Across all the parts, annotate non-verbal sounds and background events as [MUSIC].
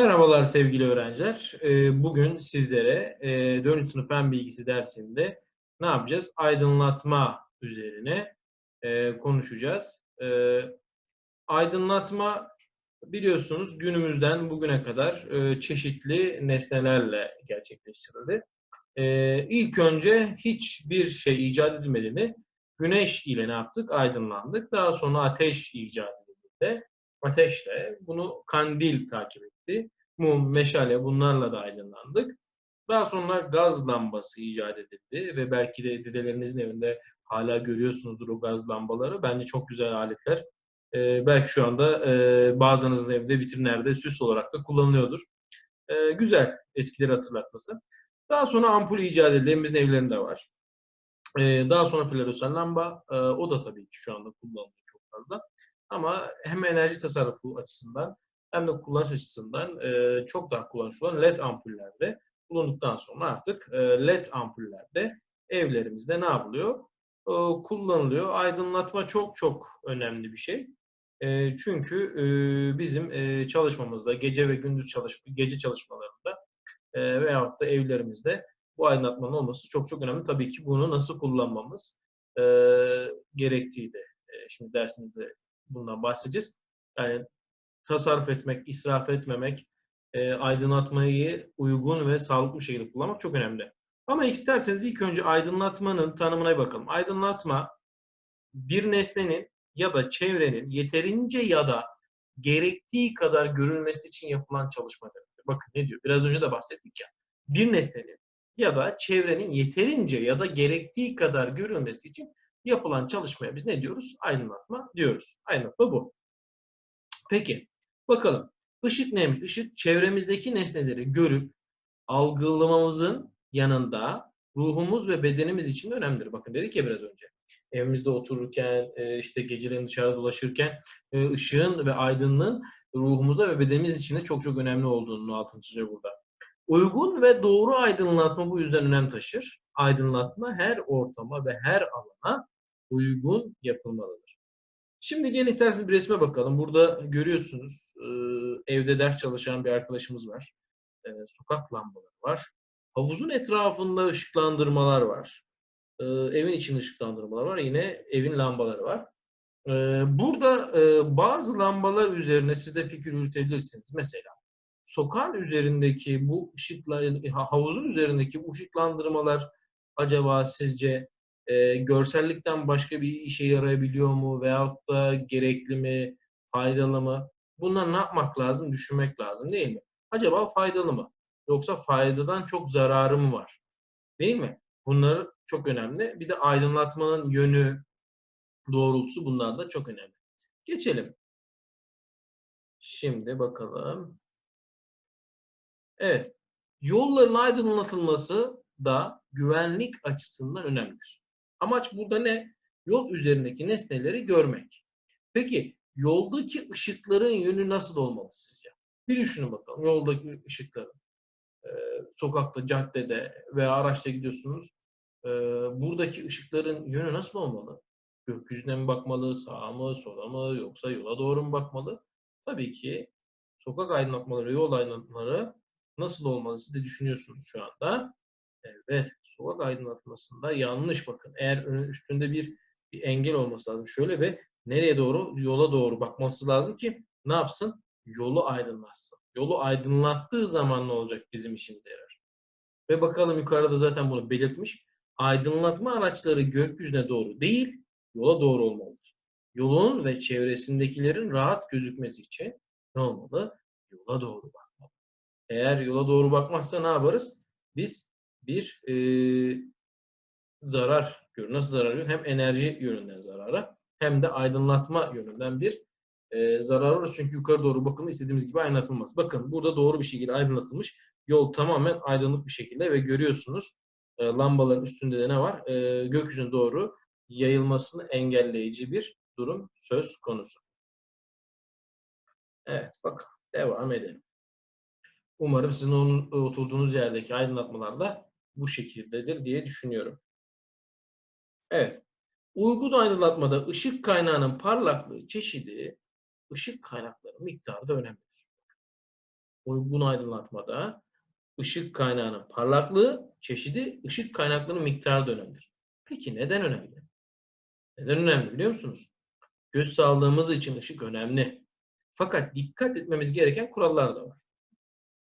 Merhabalar sevgili öğrenciler. Ee, Bugün sizlere e, 4. sınıf fen bilgisi dersinde ne yapacağız? Aydınlatma üzerine e, konuşacağız. Ee, Aydınlatma biliyorsunuz günümüzden bugüne kadar e, çeşitli nesnelerle gerçekleştirildi. Ee, İlk önce hiçbir şey icat edilmediğini güneş ile ne yaptık? Aydınlandık. Daha sonra ateş icat edildi ateşle bunu kandil takip etti. Mum, meşale bunlarla da aydınlandık. Daha sonra gaz lambası icat edildi ve belki de dedelerinizin evinde hala görüyorsunuzdur o gaz lambaları. Bence çok güzel aletler. Ee, belki şu anda e, bazınızın evde vitrinlerde süs olarak da kullanılıyordur. Ee, güzel eskileri hatırlatması. Daha sonra ampul icat edildi. Evimizin evlerinde var. Ee, daha sonra floresan lamba. E, o da tabii ki şu anda kullanılıyor çok fazla. Ama hem enerji tasarrufu açısından hem de kullanış açısından e, çok daha kullanışlı olan LED ampullerde bulunduktan sonra artık e, LED ampullerde evlerimizde ne yapılıyor? E, kullanılıyor. Aydınlatma çok çok önemli bir şey. E, çünkü e, bizim e, çalışmamızda, gece ve gündüz çalış gece çalışmalarında e, veyahut da evlerimizde bu aydınlatmanın olması çok çok önemli. Tabii ki bunu nasıl kullanmamız e, gerektiği de e, şimdi dersimizde bundan bahsedeceğiz. Yani tasarruf etmek, israf etmemek, e, aydınlatmayı uygun ve sağlıklı şekilde kullanmak çok önemli. Ama isterseniz ilk önce aydınlatmanın tanımına bakalım. Aydınlatma bir nesnenin ya da çevrenin yeterince ya da gerektiği kadar görülmesi için yapılan çalışmadır. Bakın ne diyor? Biraz önce de bahsettik ya. Bir nesnenin ya da çevrenin yeterince ya da gerektiği kadar görülmesi için yapılan çalışmaya biz ne diyoruz? Aydınlatma diyoruz. Aydınlatma bu. Peki bakalım. Işık neymiş? Işık çevremizdeki nesneleri görüp algılamamızın yanında ruhumuz ve bedenimiz için de önemlidir. Bakın dedik ya biraz önce. Evimizde otururken, e, işte geceleyin dışarıda dolaşırken e, ışığın ve aydınlığın ruhumuza ve bedenimiz için de çok çok önemli olduğunu altını çiziyor burada. Uygun ve doğru aydınlatma bu yüzden önem taşır. Aydınlatma her ortama ve her alana uygun yapılmalıdır. Şimdi gelin isterseniz bir resme bakalım. Burada görüyorsunuz evde ders çalışan bir arkadaşımız var. Sokak lambaları var. Havuzun etrafında ışıklandırmalar var. Evin için ışıklandırmalar var. Yine evin lambaları var. Burada bazı lambalar üzerine siz de fikir yürütebilirsiniz. Mesela sokağın üzerindeki bu ışıkla havuzun üzerindeki bu ışıklandırmalar acaba sizce e, görsellikten başka bir işe yarayabiliyor mu veyahut da gerekli mi, faydalı mı? Bunlar ne yapmak lazım? Düşünmek lazım değil mi? Acaba faydalı mı? Yoksa faydadan çok zararı mı var? Değil mi? Bunlar çok önemli. Bir de aydınlatmanın yönü, doğrultusu bunlar da çok önemli. Geçelim. Şimdi bakalım. Evet. Yolların aydınlatılması da güvenlik açısından önemlidir. Amaç burada ne? Yol üzerindeki nesneleri görmek. Peki yoldaki ışıkların yönü nasıl olmalı sizce? Bir düşünün bakalım yoldaki ışıkların. Ee, sokakta, caddede veya araçta gidiyorsunuz. Ee, buradaki ışıkların yönü nasıl olmalı? Gökyüzüne mi bakmalı, sağa mı, sola mı yoksa yola doğru mu bakmalı? Tabii ki sokak aydınlatmaları, yol aydınlatmaları nasıl olmalı siz de düşünüyorsunuz şu anda. Evet, sokak aydınlatmasında yanlış bakın. Eğer üstünde bir, bir engel olması lazım. Şöyle ve nereye doğru? Yola doğru bakması lazım ki ne yapsın? Yolu aydınlatsın. Yolu aydınlattığı zaman ne olacak bizim işimize yarar. Ve bakalım yukarıda zaten bunu belirtmiş. Aydınlatma araçları gökyüzüne doğru değil, yola doğru olmalıdır. Yolun ve çevresindekilerin rahat gözükmesi için ne olmalı? Yola doğru bakmalı. Eğer yola doğru bakmazsa ne yaparız? Biz bir e, zarar görüyor. Nasıl zarar görüyor? Hem enerji yönünden zarara hem de aydınlatma yönünden bir e, zarar var. Çünkü yukarı doğru bakın istediğimiz gibi aydınlatılmaz. Bakın burada doğru bir şekilde aydınlatılmış. Yol tamamen aydınlık bir şekilde ve görüyorsunuz e, lambaların üstünde de ne var? E, gökyüzüne doğru yayılmasını engelleyici bir durum söz konusu. Evet bakın devam edelim. Umarım sizin oturduğunuz yerdeki aydınlatmalar da bu şekildedir diye düşünüyorum. Evet. Uygun aydınlatmada ışık kaynağının parlaklığı çeşidi, ışık kaynakları miktarı da önemlidir. Uygun aydınlatmada ışık kaynağının parlaklığı, çeşidi, ışık kaynaklarının miktarı da önemlidir. Peki neden önemli? Neden önemli biliyor musunuz? Göz sağlığımız için ışık önemli. Fakat dikkat etmemiz gereken kurallar da var.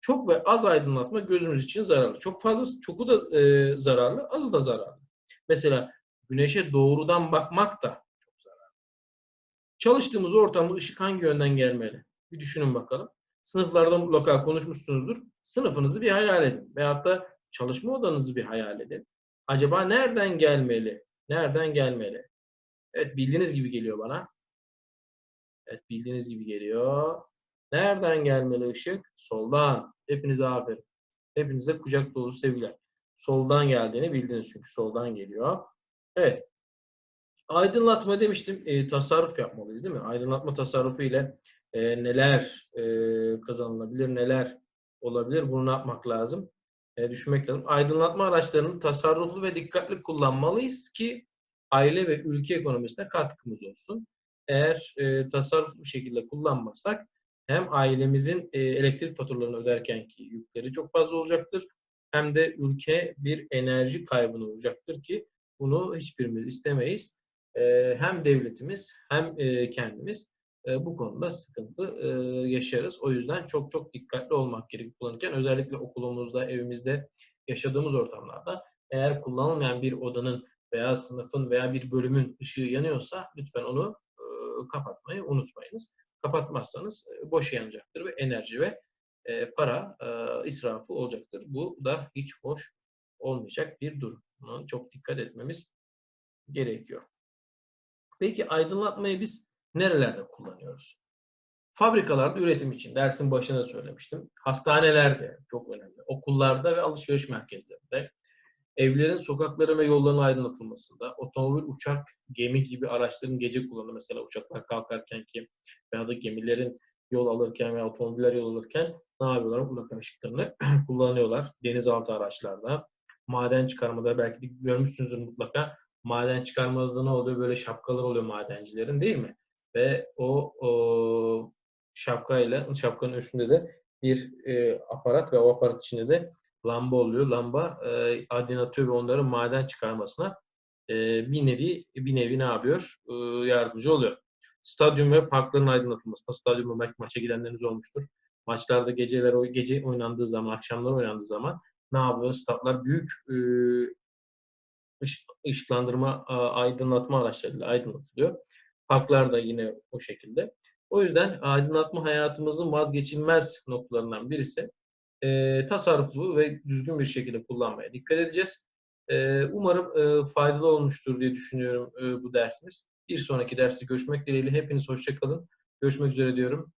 Çok ve az aydınlatma gözümüz için zararlı. Çok fazla, çoku da e, zararlı, az da zararlı. Mesela güneşe doğrudan bakmak da çok zararlı. Çalıştığımız ortamda ışık hangi yönden gelmeli? Bir düşünün bakalım. Sınıflarda mutlaka konuşmuşsunuzdur. Sınıfınızı bir hayal edin. Veyahut da çalışma odanızı bir hayal edin. Acaba nereden gelmeli? Nereden gelmeli? Evet bildiğiniz gibi geliyor bana. Evet bildiğiniz gibi geliyor. Nereden gelmeli ışık? Soldan. Hepinize aferin. Hepinize kucak dolusu sevgiler. Soldan geldiğini bildiniz çünkü soldan geliyor. Evet. Aydınlatma demiştim. E, tasarruf yapmalıyız değil mi? Aydınlatma tasarrufu ile e, neler e, kazanılabilir, neler olabilir bunu ne yapmak lazım? E, düşünmek lazım. Aydınlatma araçlarını tasarruflu ve dikkatli kullanmalıyız ki aile ve ülke ekonomisine katkımız olsun. Eğer e, tasarruflu bir şekilde kullanmazsak hem ailemizin e, elektrik faturalarını öderken ki yükleri çok fazla olacaktır hem de ülke bir enerji kaybına uğrayacaktır ki bunu hiçbirimiz istemeyiz. E, hem devletimiz hem e, kendimiz bu konuda sıkıntı yaşarız. O yüzden çok çok dikkatli olmak gerekiyor kullanırken. Özellikle okulumuzda, evimizde, yaşadığımız ortamlarda eğer kullanılmayan bir odanın veya sınıfın veya bir bölümün ışığı yanıyorsa lütfen onu kapatmayı unutmayınız. Kapatmazsanız e, boş yanacaktır ve enerji ve e, para e, israfı olacaktır. Bu da hiç hoş olmayacak bir durum. Buna çok dikkat etmemiz gerekiyor. Peki aydınlatmayı biz nerelerde kullanıyoruz? Fabrikalarda üretim için, dersin başında söylemiştim. Hastanelerde çok önemli. Okullarda ve alışveriş merkezlerinde. Evlerin, sokakların ve yolların aydınlatılmasında. Otomobil, uçak, gemi gibi araçların gece kullanımı. Mesela uçaklar kalkarken ki veya da gemilerin yol alırken veya otomobiller yol alırken ne yapıyorlar? Mutlaka ışıklarını [CLEARS THROAT] kullanıyorlar. Denizaltı araçlarda. Maden çıkarmada belki de görmüşsünüzdür mutlaka. Maden çıkarmada ne oluyor? Böyle şapkalar oluyor madencilerin değil mi? Ve o, o şapkayla, şapkanın üstünde de bir e, aparat ve o aparat içinde de lamba oluyor. Lamba e, aydınlatıyor ve onların maden çıkarmasına e, bir nevi bir nevi ne yapıyor? E, yardımcı oluyor. Stadyum ve parkların aydınlatılmasına, stadyuma belki maça gidenleriniz olmuştur. Maçlarda geceler o gece oynandığı zaman, akşamlar oynandığı zaman ne yapıyor? Statlar büyük e, ışıklandırma, aydınlatma araçlarıyla aydınlatılıyor. Parklar da yine o şekilde. O yüzden aydınlatma hayatımızın vazgeçilmez noktalarından birisi. E, tasarrufu ve düzgün bir şekilde kullanmaya dikkat edeceğiz. E, umarım e, faydalı olmuştur diye düşünüyorum e, bu dersimiz. Bir sonraki derste görüşmek dileğiyle. Hepiniz hoşçakalın. Görüşmek üzere diyorum.